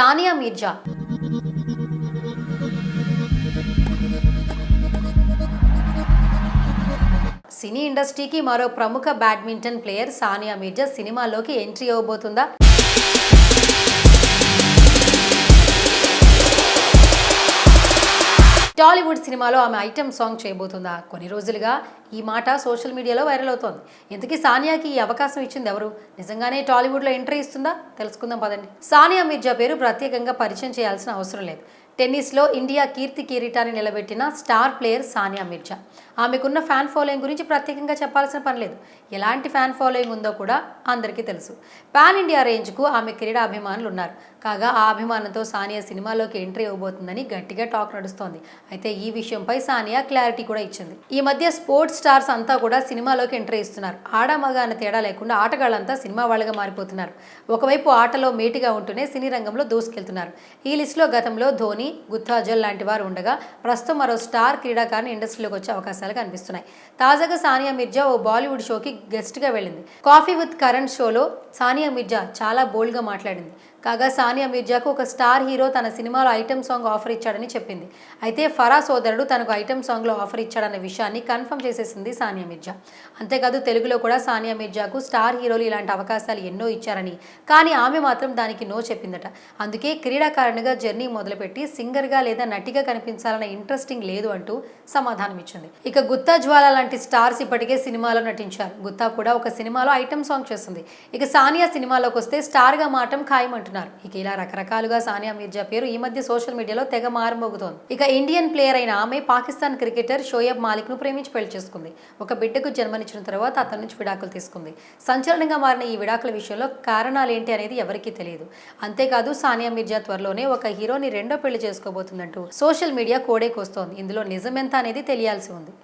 సానియా మీర్జా. సినీ ఇండస్ట్రీకి మరో ప్రముఖ బ్యాడ్మింటన్ ప్లేయర్ సానియా మీర్జా సినిమాలోకి ఎంట్రీ ఇవ్వబోతుందా టాలీవుడ్ సినిమాలో ఆమె ఐటెం సాంగ్ చేయబోతుందా కొన్ని రోజులుగా ఈ మాట సోషల్ మీడియాలో వైరల్ అవుతోంది. ఇంతకీ సానియాకి ఈ అవకాశం ఇచ్చింది ఎవరు? నిజంగానే టాలీవుడ్లో ఎంట్రీ ఇస్తుందా? తెలుసుకుందాం పదండి. సానియా మీర్జా పేరు ప్రత్యేకంగా పరిచయం చేయాల్సిన అవసరం లేదు. టెన్నిస్లో ఇండియా కీర్తి కిరీటాన్ని నిలబెట్టిన స్టార్ ప్లేయర్ సానియా మిర్జా. ఆమెకున్న ఫ్యాన్ ఫాలోయింగ్ గురించి ప్రత్యేకంగా చెప్పాల్సిన పని లేదు. ఎలాంటి ఫ్యాన్ ఫాలోయింగ్ ఉందో కూడా అందరికీ తెలుసు. పాన్ ఇండియా రేంజ్కు ఆమె క్రీడా అభిమానులు ఉన్నారు. కాగా ఆ అభిమానంతో సానియా సినిమాలోకి ఎంట్రీ ఇవ్వబోతుందని గట్టిగా టాక్ నడుస్తోంది. అయితే ఈ విషయంపై సానియా క్లారిటీ కూడా ఇచ్చింది. ఈ మధ్య స్పోర్ట్స్ స్టార్స్ అంతా కూడా సినిమాలోకి ఎంట్రీ ఇస్తున్నారు. ఆడ మగ అన్న తేడా లేకుండా ఆటగాళ్ళంతా సినిమా వాళ్ళగా మారిపోతున్నారు. ఒకవైపు ఆటలో మేటిగా ఉంటూనే సినీ రంగంలో దూసుకెళ్తున్నారు. ఈ లిస్టులో గతంలో ధోని గుత్తాజల్ లాంటి వారు ఉండగా ప్రస్తుతం మరో స్టార్ క్రీడాకారిణి ఇండస్ట్రీలోకి వచ్చే అవకాశాలు కనిపిస్తున్నాయి. తాజాగా సానియా మిర్జా ఓ బాలీవుడ్ షోకి గెస్ట్గా వెళ్ళింది. కాఫీ విత్ కరణ్ షోలో సానియా మిర్జా చాలా బోల్డ్గా మాట్లాడింది. కాగా సానియా మిర్జాకు ఒక స్టార్ హీరో తన సినిమాలో ఐటెం సాంగ్ ఆఫర్ ఇచ్చాడని చెప్పింది. అయితే ఫరా సోదరుడు తనకు ఐటెం సాంగ్లో ఆఫర్ ఇచ్చాడన్న విషయాన్ని కన్ఫర్మ్ చేసేసింది సానియా మిర్జా. అంతేకాదు తెలుగులో కూడా సానియా మీర్జాకు స్టార్ హీరోలు ఇలాంటి అవకాశాలు ఎన్నో ఇచ్చారని. కానీ ఆమె మాత్రం దానికి నో చెప్పిందట. అందుకే క్రీడాకారునిగా జర్నీ మొదలుపెట్టి సింగర్గా లేదా నటిగా కనిపించాలన్న ఇంట్రెస్టింగ్ లేదు అంటూ సమాధానం ఇచ్చింది. ఇక గుత్తా జ్వాల లాంటి స్టార్స్ ఇప్పటికే సినిమాలో నటించారు. గుత్తా కూడా ఒక సినిమాలో ఐటెం సాంగ్ చేస్తుంది. ఇక సానియా సినిమాలోకి వస్తే స్టార్గా మాటం అంటున్నారు ఇక ఇలా రకరకాలుగా సానియా మీర్జా పేరు ఈ మధ్య సోషల్ మీడియాలో తెగ మారుమోగుతోంది. ఇక ఇండియన్ ప్లేయర్ అయిన ఆమె పాకిస్తాన్ క్రికెటర్ షోయబ్ మాలిక్ను ప్రేమించి పెళ్ళి చేసుకుంది. ఒక బిడ్డకు జన్మనిచ్చిన తర్వాత అతని నుంచి విడాకులు తీసుకుంది. సంచలనంగా మారిన ఈ విడాకుల విషయంలో కారణాలు ఏంటి అనేది ఎవరికీ తెలియదు. అంతేకాదు సానియా మీర్జా త్వరలోనే ఒక హీరోని రెండో పెళ్ళి చేసుకోబోతుందంటూ సోషల్ మీడియా కోడేకొస్తోంది ఇందులో నిజమెంత అనేది తెలియాల్సి ఉంది.